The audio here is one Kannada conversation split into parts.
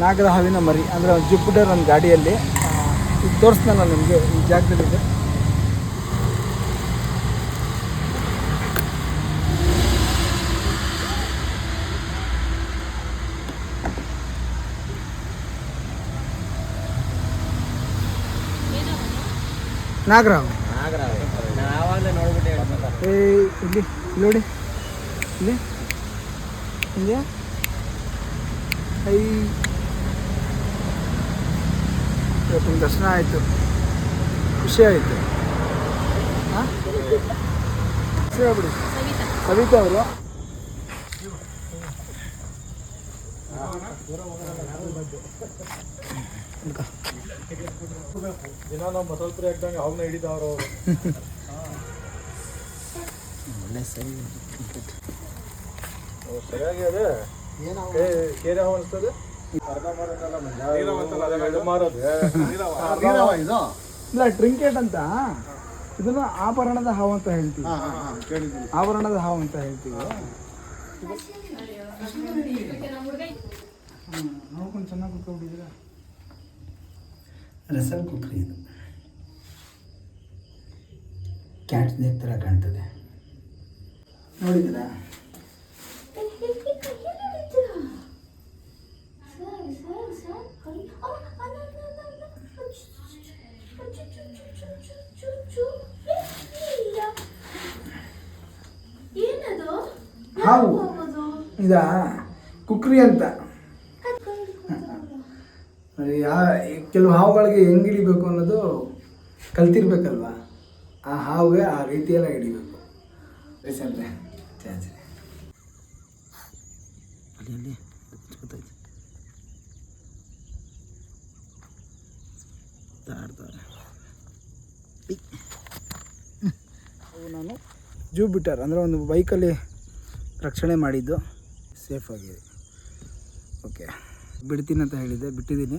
ನಾಗರ ಹಾವಿನ ಮರಿ ಅಂದರೆ ಒಂದು ಜುಪಿಟರ್ ಒಂದು ಗಾಡಿಯಲ್ಲಿ ಇದು ತೋರಿಸ್ತಾನಲ್ಲ ನಿಮಗೆ ಈ ಜಾಗದಲ್ಲಿದೆ. ನಾಗರಾವ್ ಏ ಇಲ್ಲಿ ಇಲ್ಲಿ ನೋಡಿ ಇಲ್ಲಿ ಹಿಂಗೆ ಐ ಇವತ್ತಿನ ದರ್ಶನ ಆಯಿತು. ಖುಷಿ ಆಯಿತು. ಹಾಂ? ಆಗ್ಬಿಡಿ. ಸವಿತಾ. ಅವರು? ದಿನ ನಾವು ಮಸಾಲೆ ಪುರಿ ಹಾಕ್ದಂಗೆ ಅವನ್ನ ಹಿಡಿದವ್ರು ಅವರು. ಒಳ್ಳೆ ಸರಿ. ಸರಿಯಾಗಿ ಅದೇ. ಕೇರೆ ಹಾವು ಅನಿಸ್ತದೆ? ಇದು? ಇಲ್ಲ ಟ್ರಿಂಕೆಟ್ ಅಂತ. ಇದನ್ನ ಆಭರಣದ ಹಾವು ಅಂತ ಹೇಳ್ತೀವಿ. ಆಭರಣದ ಹಾವು ಅಂತ ಹೇಳ್ತೀವಿ. ನೋಡ್ಕೊಂಡು ಚೆನ್ನಾಗಿ ಕುತ್ಕೊಂಡಿದ್ದೀರಾ? ರಸಲ್ ಕುಕ್ರಿ ಇದು. ಕ್ಯಾಟ್ ನೇತ್ರ ಥರ ಕಾಣ್ತದೆ. ನೋಡಿದ್ದೀರಾ? ಹಾವು ಇದಾ ಕುಕ್ರಿ ಅಂತ. ಯಾ ಕೆಲವು ಹಾವುಗಳಿಗೆ ಹೆಂಗೆ ಹಿಡಿಬೇಕು ಅನ್ನೋದು ಕಲ್ತಿರ್ಬೇಕಲ್ವ? ಆ ಹಾವುಗೆ ಆ ರೀತಿಯೆಲ್ಲ ಹಿಡಿಬೇಕು. ರೀಸೆಂಟ್ಲಿ ಚಾಚೆ ಅಲ್ಲಿ ಅಲ್ಲಿ. ಗೊತ್ತಾಯ್ತು. ಅವು ನಾನು ಜೂಪಿಟರ್ ಅಂದರೆ ಒಂದು ಬೈಕಲ್ಲಿ ರಕ್ಷಣೆ ಮಾಡಿದ್ದು ಸೇಫ್ ಆಗಿದೆ. ಓಕೆ ಬಿಡ್ತೀನಿ ಅಂತ ಹೇಳಿದ್ದೆ, ಬಿಟ್ಟಿದ್ದೀನಿ.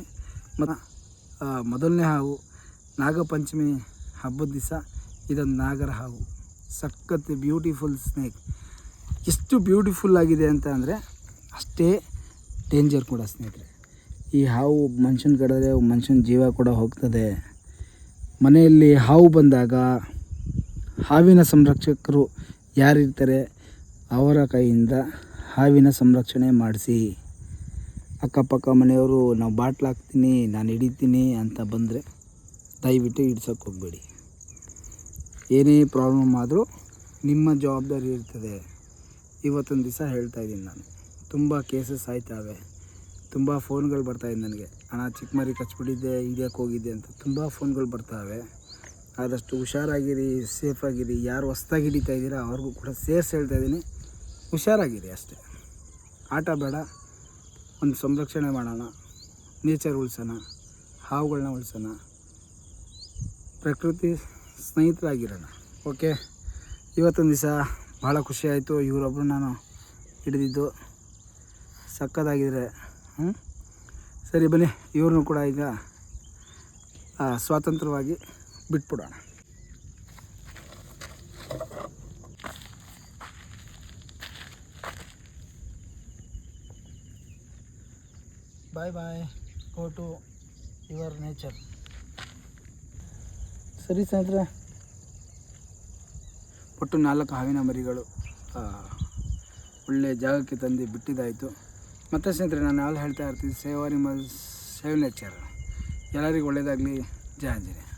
ಮತ್ತು ಮೊದಲನೇ ಹಾವು, ನಾಗಪಂಚಮಿ ಹಬ್ಬದ ದಿವಸ, ಇದೊಂದು ನಾಗರ ಹಾವು. ಸಖತ್ ಬ್ಯೂಟಿಫುಲ್ ಸ್ನೇಕ್ ಎಷ್ಟು ಬ್ಯೂಟಿಫುಲ್ ಆಗಿದೆ ಅಂತ ಅಂದರೆ, ಅಷ್ಟೇ ಡೇಂಜರ್ ಕೂಡ ಸ್ನೇಹಿತರೆ ಈ ಹಾವು ಮನುಷ್ಯನ ಕಡಿದ್ರೆ, ಮನುಷ್ಯನ ಜೀವ ಕೂಡ ಹೋಗ್ತದೆ. ಮನೆಯಲ್ಲಿ ಹಾವು ಬಂದಾಗ, ಹಾವಿನ ಸಂರಕ್ಷಕರು ಯಾರಿರ್ತಾರೆ? ಅವರ ಕೈಯಿಂದ ಹಾವಿನ ಸಂರಕ್ಷಣೆ ಮಾಡಿಸಿ, ಅಕ್ಕಪಕ್ಕ ಮನೆಯವರು, ನಾವು ಬಾಟ್ಲು ಹಾಕ್ತೀನಿ, ನಾನು ಹಿಡಿತೀನಿ ಅಂತ ಬಂದರೆ ದಯವಿಟ್ಟು ಹಿಡ್ಸೋಕ್ಕೆ ಹೋಗಬೇಡಿ. ಏನೇ ಪ್ರಾಬ್ಲಮ್ ಆದರೂ ನಿಮ್ಮ ಜವಾಬ್ದಾರಿ ಇರ್ತದೆ. ಇವತ್ತೊಂದು ದಿವಸ ಹೇಳ್ತಾ ಇದ್ದೀನಿ ನಾನು. ತುಂಬ ಕೇಸಸ್ ಆಯ್ತಾವೆ. ತುಂಬ ಫೋನ್ಗಳು ಬರ್ತಾಯಿದೆ ನನಗೆ. ಹಣ ಚಿಕ್ಕ ಮರಿ ಕಚ್ಬಿಟ್ಟಿದ್ದೆ ಇದ್ಯಾಕೆ ಹೋಗಿದ್ದೆ ಅಂತ ತುಂಬ ಫೋನ್ಗಳು ಬರ್ತಾವೆ. ಆದಷ್ಟು ಹುಷಾರಾಗಿರಿ ಸೇಫಾಗಿರಿ ಯಾರು ಹೊಸ್ದಾಗಿ ಹಿಡಿತಾ ಇದ್ದೀರಾ ಅವ್ರಿಗೂ ಕೂಡ ಸೇರ್ಸಿ ಹೇಳ್ತಾ ಇದ್ದೀನಿ. ಹುಷಾರಾಗಿರಿ ಅಷ್ಟೇ. ಆಟ ಬೇಡ. ಒಂದು ಸಂರಕ್ಷಣೆ ಮಾಡೋಣ. ನೇಚರ್ ಉಳಿಸೋಣ. ಹಾವುಗಳನ್ನ ಉಳಿಸೋಣ. ಪ್ರಕೃತಿ ಸ್ನೇಹಿತರಾಗಿರೋಣ. ಓಕೆ ಇವತ್ತೊಂದು ದಿವಸ ಭಾಳ ಖುಷಿ ಆಯಿತು. ಇವರೊಬ್ಬರು ನಾನು ಹಿಡಿದಿದ್ದು. ಸಕ್ಕದಾಗಿದ್ದರೆ ಹ್ಞೂ ಸರಿ, ಬನ್ನಿ. ಇವ್ರನ್ನೂ ಕೂಡ ಈಗ ಸ್ವಾತಂತ್ರ್ಯವಾಗಿ ಬಿಟ್ಬಿಡೋಣ. Bye bye go to your nature ಸರಿ ಸ್ನೇಹಿತರೆ. ಒಟ್ಟು ನಾಲ್ಕು ಹಾವಿನ ಮರಿಗಳು ಒಳ್ಳೆಯ ಒಳ್ಳೆ ಜಾಗಕ್ಕೆ ತಂದು ಬಿಟ್ಟಿದ್ದಾಯಿತು. ಮತ್ತೆ ಸ್ನೇಹಿತರೆ ನಾನು ಯಾವಾಗ ಹೇಳ್ತಾ ಇರ್ತೀನಿ ಸೇವ್ ನಿಮ್ಮ ಸೇವ್ ನೇಚರ್. ಎಲ್ಲರಿಗೂ ಒಳ್ಳೆಯದಾಗಲಿ. ಜಯ ಆಂಜನೇಯ